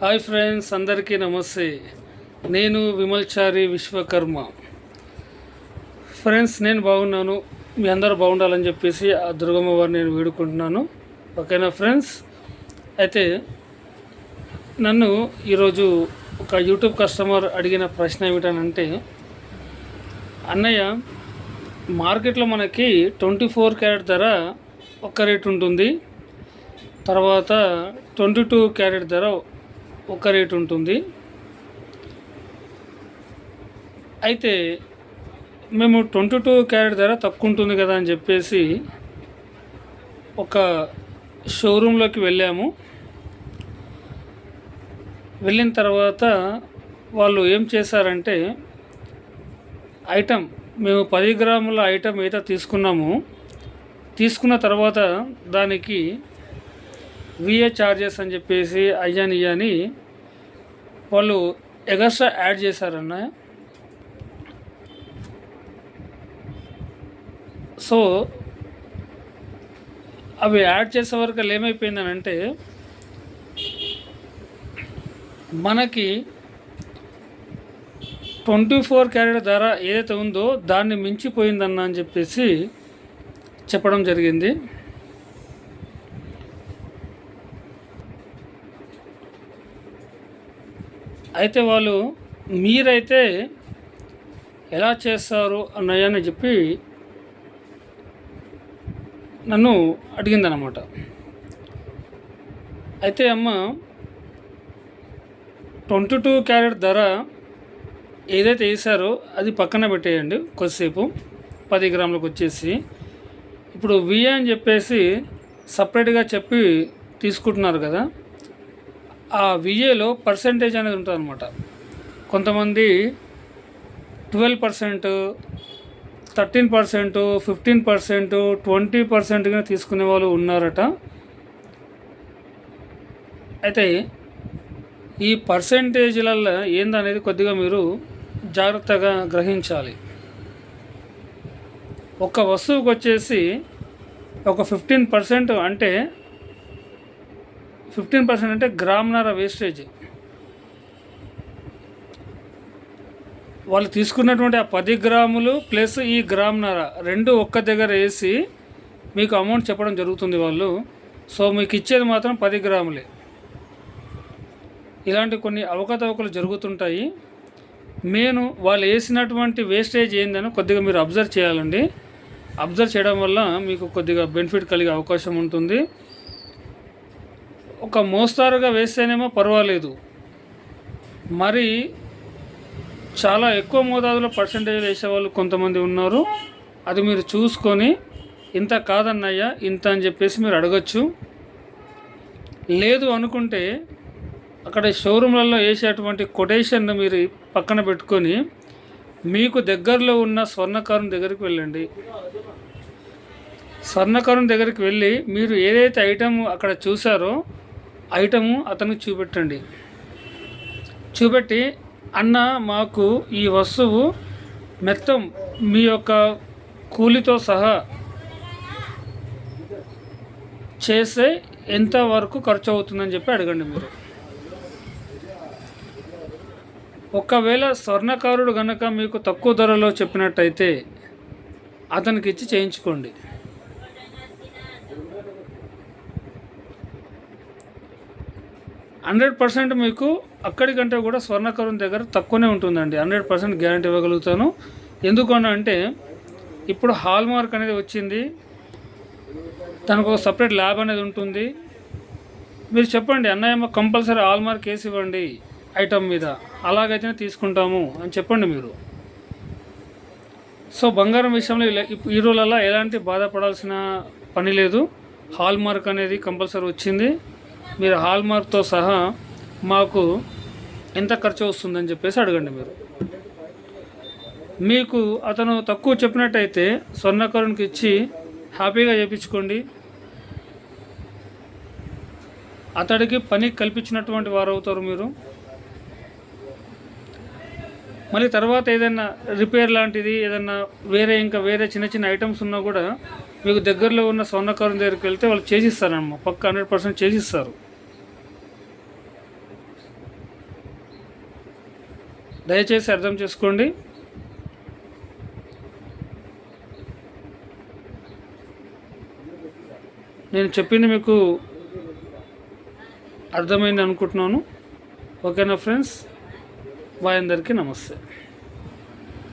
Hi friends అందరికీ నమస్తే. నేను విమల్చారి విశ్వకర్మ. ఫ్రెండ్స్ నేను బాగున్నాను. మీ అందరూ బాగుండాలని చెప్పేసి ఆ దుర్గమ్మ వారిని నేను వేడుకుంటున్నాను. ఓకేనా ఫ్రెండ్స్? అయితే నన్ను ఈరోజు ఒక యూట్యూబ్ కస్టమర్ అడిగిన ప్రశ్న ఏమిటనంటే అన్నయ్య మార్కెట్లో మనకి ట్వంటీ ఫోర్ క్యారెట్ ధర ఒక రేట్ ఉంటుంది. తర్వాత ట్వంటీ టూ క్యారెట్ ధర ఒక రేటు ఉంటుంది. అయితే మేము ట్వంటీ టూ క్యారెట్ ధర తక్కువ ఉంటుంది కదా అని చెప్పేసి ఒక షోరూంలోకి వెళ్ళాము. వెళ్ళిన తర్వాత వాళ్ళు ఏం చేశారంటే ఐటమ్ మేము పది గ్రాముల ఐటమ్ ఏదో తీసుకున్నాము. తీసుకున్న తర్వాత దానికి విఏ చార్జెస్ అని చెప్పేసి అయ్యాని అని వాళ్ళు ఎగస్ట్రా యాడ్ చేశారన్న. సో అవి యాడ్ చేసే వరకు ఏమైపోయిందనంటే మనకి ట్వంటీ ఫోర్ క్యారెట్ ధర ఏదైతే ఉందో దాన్ని మించిపోయిందన్న అని చెప్పేసి చెప్పడం జరిగింది. అయితే వాళ్ళు మీరైతే ఎలా చేస్తారు? అన్నయ్య చెప్పి నన్ను అడిగిందనమాట అయితే అమ్మ ట్వంటీ టూ క్యారెట్ ధర ఏదైతే వేసారో అది పక్కన పెట్టేయండి కొద్దిసేపు. పది గ్రాములకు వచ్చేసి. ఇప్పుడు విఏ అని చెప్పేసి సపరేట్గా చెప్పి తీసుకుంటున్నారు కదా. ఆ విఏలో పర్సంటేజ్ అనేది ఉంటుంది అనమాట కొంతమంది twelve percent thirteen percent fifteen percent twenty పర్సెంట్గా తీసుకునే వాళ్ళు ఉన్నారట. అయితే ఈ పర్సంటేజ్లలో ఏందనేది కొద్దిగా మీరు జాగ్రత్తగా గ్రహించాలి. ఒక వస్తువుకి వచ్చేసి ఒక ఫిఫ్టీన్ పర్సెంట్ అంటే ఫిఫ్టీన్ పర్సెంట్ అంటే గ్రామ్నర వేస్టేజ్ వాళ్ళు తీసుకున్నటువంటి ఆ పది గ్రాములు ప్లస్ ఈ గ్రామ్నర రెండు ఒక్క దగ్గర వేసి మీకు అమౌంట్ చెప్పడం జరుగుతుంది వాళ్ళు. సో మీకు ఇచ్చేది మాత్రం పది గ్రాములే. ఇలాంటి కొన్ని అవకతవకలు జరుగుతుంటాయి. నేను వాళ్ళు వేసినటువంటి వేస్టేజ్ ఏందని కొద్దిగా మీరు అబ్జర్వ్ చేయాలండి. అబ్జర్వ్ చేయడం వల్ల మీకు కొద్దిగా బెనిఫిట్ కలిగే అవకాశం ఉంటుంది. ఒక మోస్తారుగా వేస్తేనేమో పర్వాలేదు. మరి చాలా ఎక్కువ మోతాదులో పర్సంటేజ్ వేసేవాళ్ళు కొంతమంది ఉన్నారు. అది మీరు చూసుకొని ఇంత కాదన్నయ్యా ఇంత అని చెప్పేసి మీరు అడగచ్చు. లేదు అనుకుంటే అక్కడ షోరూమ్లలో వేసేటువంటి కొటేషన్ను మీరు పక్కన పెట్టుకొని మీకు దగ్గరలో ఉన్న స్వర్ణకారం దగ్గరికి వెళ్ళండి. స్వర్ణకారం దగ్గరికి వెళ్ళి మీరు ఏదైతే ఐటమ్ అక్కడ చూసారో ఐటము అతనికి చూపెట్టండి. చూపెట్టి అన్న మాకు ఈ వస్తువు మొత్తం మీ యొక్క కూలితో సహా చేస్తే ఎంత వరకు ఖర్చు అవుతుందని చెప్పి అడగండి మీరు. ఒకవేళ స్వర్ణకారుడు కనుక మీకు తక్కువ ధరలో చెప్పినట్టయితే అతనికి ఇచ్చి చేయించుకోండి. హండ్రెడ్ పర్సెంట్ మీకు అక్కడికంటే కూడా స్వర్ణకరం దగ్గర తక్కువనే ఉంటుందండి. హండ్రెడ్ పర్సెంట్ గ్యారంటీ ఇవ్వగలుగుతాను. ఎందుకు అంటే ఇప్పుడు హాల్ మార్క్ అనేది వచ్చింది. దానికి ఒక సపరేట్ ల్యాబ్ అనేది ఉంటుంది. మీరు చెప్పండి అన్నయ్యమ్మ కంపల్సరీ హాల్ మార్క్ వేసి ఇవ్వండి ఐటమ్ మీద. అలాగైతేనే తీసుకుంటాము అని చెప్పండి మీరు. సో బంగారం విషయంలో ఈ రోజులలో ఎలాంటి బాధపడాల్సిన పని లేదు. హాల్ మార్క్ అనేది కంపల్సరీ వచ్చింది. మీరు హాల్ మార్క్తో సహా మాకు ఎంత ఖర్చు వస్తుందని చెప్పేసి అడగండి మీరు. మీకు అతను తక్కువ చెప్పినట్టయితే స్వర్ణకరునికి ఇచ్చి హ్యాపీగా చేయించుకోండి అతడికి పని కల్పించినటువంటి వారు అవుతారు మీరు. మళ్ళీ తర్వాత ఏదైనా రిపేర్ లాంటిది ఏదన్నా వేరే ఇంకా వేరే చిన్న చిన్న ఐటమ్స్ ఉన్నా కూడా మీకు దగ్గరలో ఉన్న స్వర్ణకారం దగ్గరికి వెళ్తే వాళ్ళు చేసిస్తారనమ్మ పక్క హండ్రెడ్ పర్సెంట్ చేసిస్తారు దయచేసి అర్థం చేసుకోండి. నేను చెప్పింది మీకు అర్థమైంది అనుకుంటున్నాను. ఓకేనా ఫ్రెండ్స్? బాయ్ అందరికీ నమస్తే.